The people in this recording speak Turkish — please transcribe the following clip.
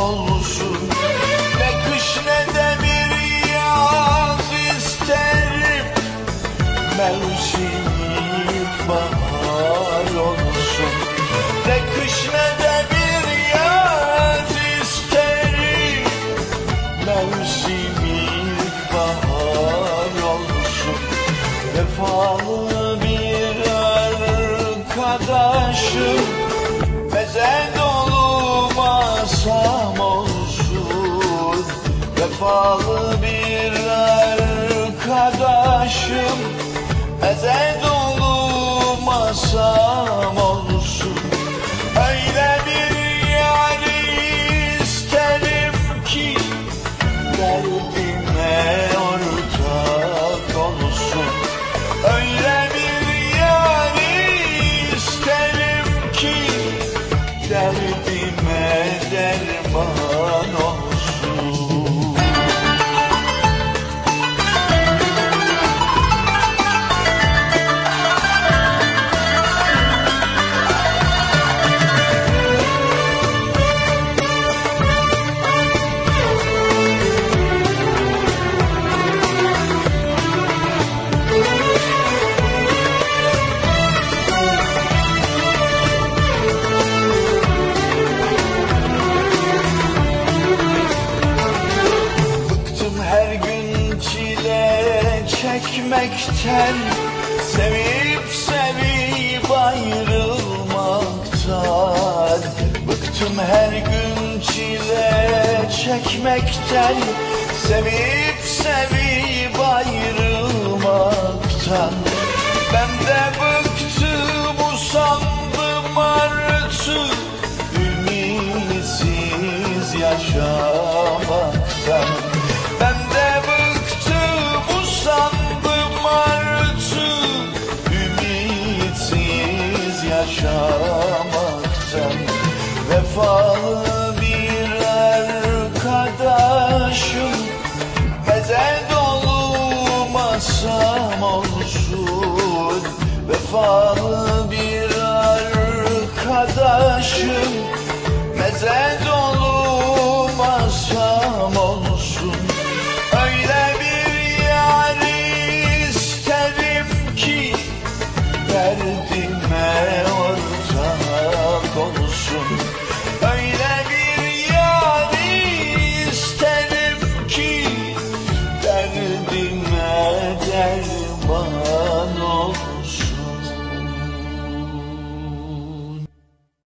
olsun. Ne kış ne de bir yaz isterim. Mevsimi bahar olsun. Ne kış ne de bir yaz isterim. Mevsimi bahar olsun. Vefalı bir arkadaşım arkadaşım Meze dolu masam çekmekten Sevip sevip ayrılmaktan Bıktım her gün çile çekmekten Sevip sevip ayrılmaktan Ben de bıktım usandım artık Ümitsiz yaşamaktan yaşamaktan Vefalı bir arkadaşım. Meze dolu masam olsun. Vefalı bir arkadaşım